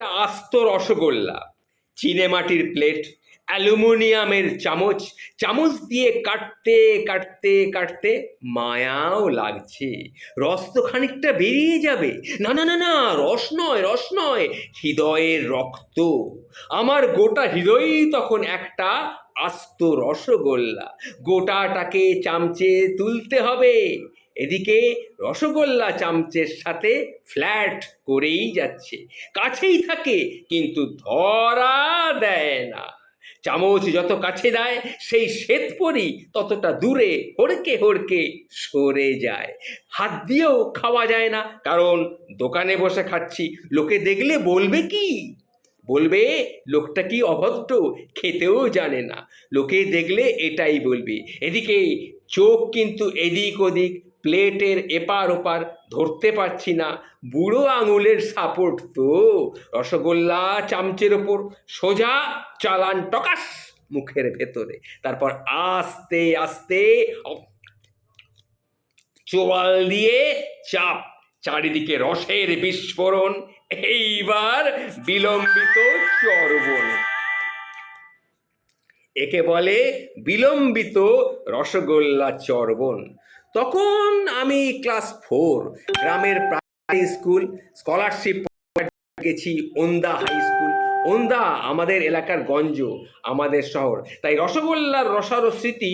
আস্ত রসগোল্লা চিনে মাটির প্লেট, অ্যালুমিনিয়ামের চামচ চামচ দিয়ে কাটতে কাটতে কাটতে মায়াও লাগছে। রস তো খানিকটা বেরিয়ে যাবে। না না না না, রস নয় রস নয়, হৃদয়ের রক্ত। আমার গোটা হৃদয়ই তখন একটা আস্ত রসগোল্লা। গোটাটাকে চামচে তুলতে হবে। এদিকে রসগোল্লা চামচের সাথে ফ্ল্যাট করেই যাচ্ছে। কাছেই থাকে, কিন্তু ধরা দেয় না। চামচ যত কাছে দেয়, সেই শ্বেত শ্বেতপরি ততটা দূরে হড়কে হড়কে সরে যায়। হাত দিয়েও খাওয়া যায় না, কারণ দোকানে বসে খাচ্ছি। লোকে দেখলে বলবে কি? বলবে, লোকটা কি অভদ্র? খেতেও জানে না। লোকে দেখলে এটাই বলবে। এদিকে চোখ কিন্তু এদিক ওদিক প্লেটের এপার ওপার ধরতে পারছি না। বুড়ো আঙুলের সাপোর্ট তো। রসগোল্লা, চামচের ওপর সোজা চালান টকাস মুখের ভেতরে। তারপর আস্তে আস্তে চোয়াল দিয়ে চাপ, চারিদিকে রসের বিস্ফোরণ, এইবার বিলম্বিত চর্বণ। একে বলে বিলম্বিত রসগোল্লা চর্বণ। তখন আমি ক্লাস ফোর, গ্রামের প্রাইমারি স্কুল, স্কলারশিপ গেছি ওন্দা হাই স্কুল। ওন্দা আমাদের এলাকার গঞ্জ, আমাদের শহর। তাই রসগোল্লার রসার স্মৃতি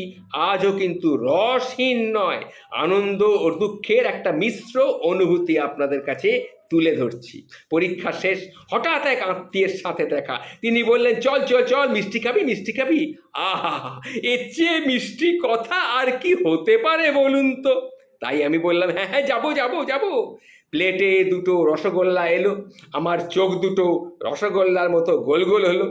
আজও কিন্তু রসহীন নয়। আনন্দ ও দুঃখের একটা মিশ্র অনুভূতি আপনাদের কাছে তুলে ধরছি। পরীক্ষা শেষ, হঠাৎ এক আত্মীয়ের সাথে দেখা। তিনি বললেন, চল চল চল, মিষ্টি খাবি মিষ্টি খাবি? আহা এর চেয়ে মিষ্টি কথা আর কি হতে পারে বলুন তো? তাই আমি বললাম হ্যাঁ হ্যাঁ যাব যাব যাব। প্লেটে দুটো রসগোল্লা এলো, আমার চোখ দুটো রসগোল্লার মতো গোল গোল হলো।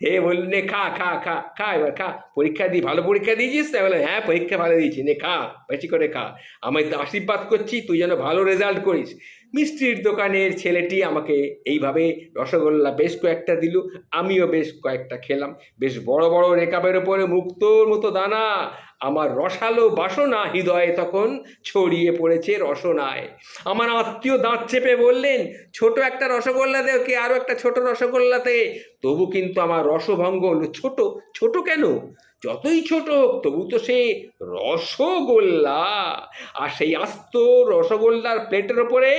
হে বললেন নে, খা খা খা খা, এবার খা। পরীক্ষা দিই ভালো পরীক্ষা দিয়েছিস? তাই বললাম হ্যাঁ পরীক্ষা ভালো দিয়েছি। নে, খা, বেশি করে খা। আমি তো আশীর্বাদ করছি তুই যেন ভালো রেজাল্ট করিস। মিষ্টির দোকানের ছেলেটি আমাকে এইভাবে রসগোল্লা বেশ কয়েকটা দিল, আমিও বেশ কয়েকটা খেলাম। বেশ বড় বড় রেকাবের ওপরে মুক্তোর মতো দানা, আমার রসালো বাসনা হৃদয়ে তখন ছড়িয়ে পড়েছে রসনায়। আমার আত্মীয় দাঁত চেপে বললেন, ছোট একটা রসগোল্লা দে ওকে আরও একটা ছোট রসগোল্লাতে? তবু কিন্তু আমার রসভঙ্গ হলো ছোট ছোট কেন? যতই ছোট তবু তো সে রসগোল্লা। আর সেই আস্ত রসগোল্লার প্লেটের ওপরে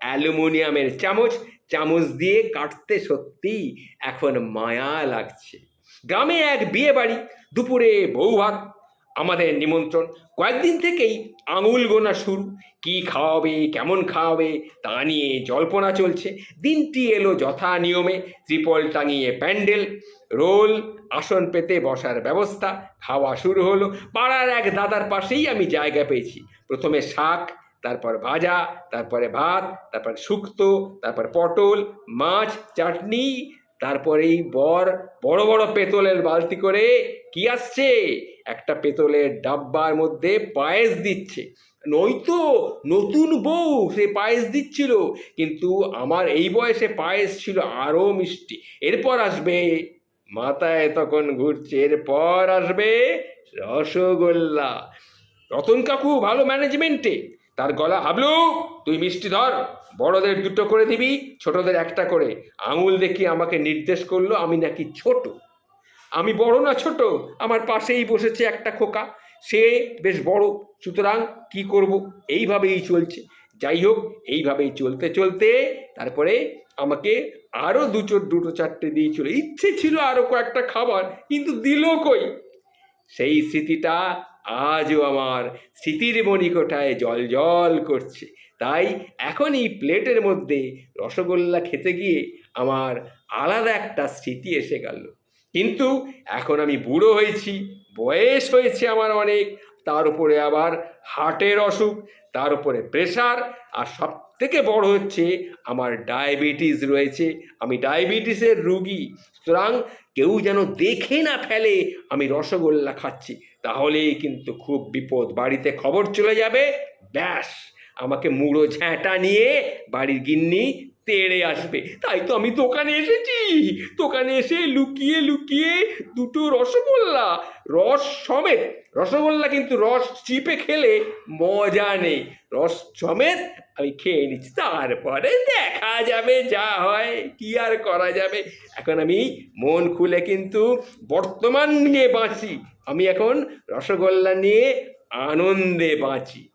অ্যালুমিনিয়ামের চামচ চামচ দিয়ে কাটতে সত্যি এখন মায়া লাগছে। গ্রামে এক বিয়ে বাড়ি দুপুরে বউ ভাত আমাদের নিমন্ত্রণ। কয়েকদিন থেকেই আঙুল গোনা শুরু। কি খাওয়াবে, কেমন খাওয়াবে, তা নিয়ে জল্পনা চলছে। দিনটি এলো যথা নিয়মে, ত্রিপল টাঙিয়ে প্যান্ডেল, রোল, আসন পেতে বসার ব্যবস্থা, খাওয়া শুরু হলো। পাড়ার এক দাদার পাশেই আমি জায়গা পেয়েছি। প্রথমে শাক তারপর ভাজা, তারপরে ভাত, তারপর শুক্তো, তারপর পটল, মাছ, চাটনি, তারপরে তারপরেই বর, বড় বড় পেতলের বালতি করে কি আসছে? একটা পেতলের ডাব্বার মধ্যে পায়েস দিচ্ছে। নয়তো নতুন বউ সে পায়েস দিচ্ছিল, কিন্তু আমার এই বয়সে পায়েস ছিল আরও মিষ্টি। এরপর আসবে, মাথায় তখন ঘুরছে, এরপর আসবে রসগোল্লা। রতন কাকু, ভালো ম্যানেজমেন্টে তার গলা হাবলু, তুই মিষ্টি ধর। বড়দের দুটো করে দিবি, ছোটদের একটা করে। আঙুল দেখি আমাকে নির্দেশ করল আমি নাকি ছোট। আমি বড় না ছোট, আমার পাশেই বসেছে একটা খোকা। সে বেশ বড়, সুতরাং কি করব? এইভাবেই চলছে। যাই হোক, এইভাবেই চলতে চলতে তারপরে আমাকে আরও দুটো দুটো, চারটে দিয়েছিল ইচ্ছে ছিল আরও কয়েকটা খাবার, কিন্তু দিল কই? সেই স্মৃতিটা আজও আমার স্মৃতির মণিকোঠায় জল জল করছে। তাই এখন এই প্লেটের মধ্যে রসগোল্লা খেতে গিয়ে আমার আলাদা একটা স্মৃতি এসে গেল। কিন্তু এখন আমি বুড়ো হয়েছি, বয়স হয়েছে আমার অনেক তার উপরে আবার হার্টের অসুখ, তার উপরে প্রেশার আর সব থেকে বড় হচ্ছে আমার ডায়াবেটিস রয়েছে। আমি ডায়াবেটিসের রুগী, সুতরাং কেউ যেন দেখে না ফেলে আমি রসগোল্লা খাচ্ছি, তাহলেই কিন্তু খুব বিপদ। বাড়িতে খবর চলে যাবে, ব্যাস! আমাকে মুড়ো ঝ্যাঁটা নিয়ে বাড়ির গিন্নি তেড়ে আসবে। তাই তো আমি দোকানে এসেছি। দোকানে এসে লুকিয়ে লুকিয়ে দুটো রসগোল্লা, রস সমেত, রসগোল্লা কিন্তু রস চিপে খেলে মজা নেই। রস সমেত আমি খেয়ে নিচ্ছি। তারপরে দেখা যাবে যা হয়, কি আর করা যাবে। এখন আমি মন খুলে কিন্তু বর্তমান নিয়ে বাঁচি। আমি এখন রসগোল্লা নিয়ে আনন্দে বাঁচি।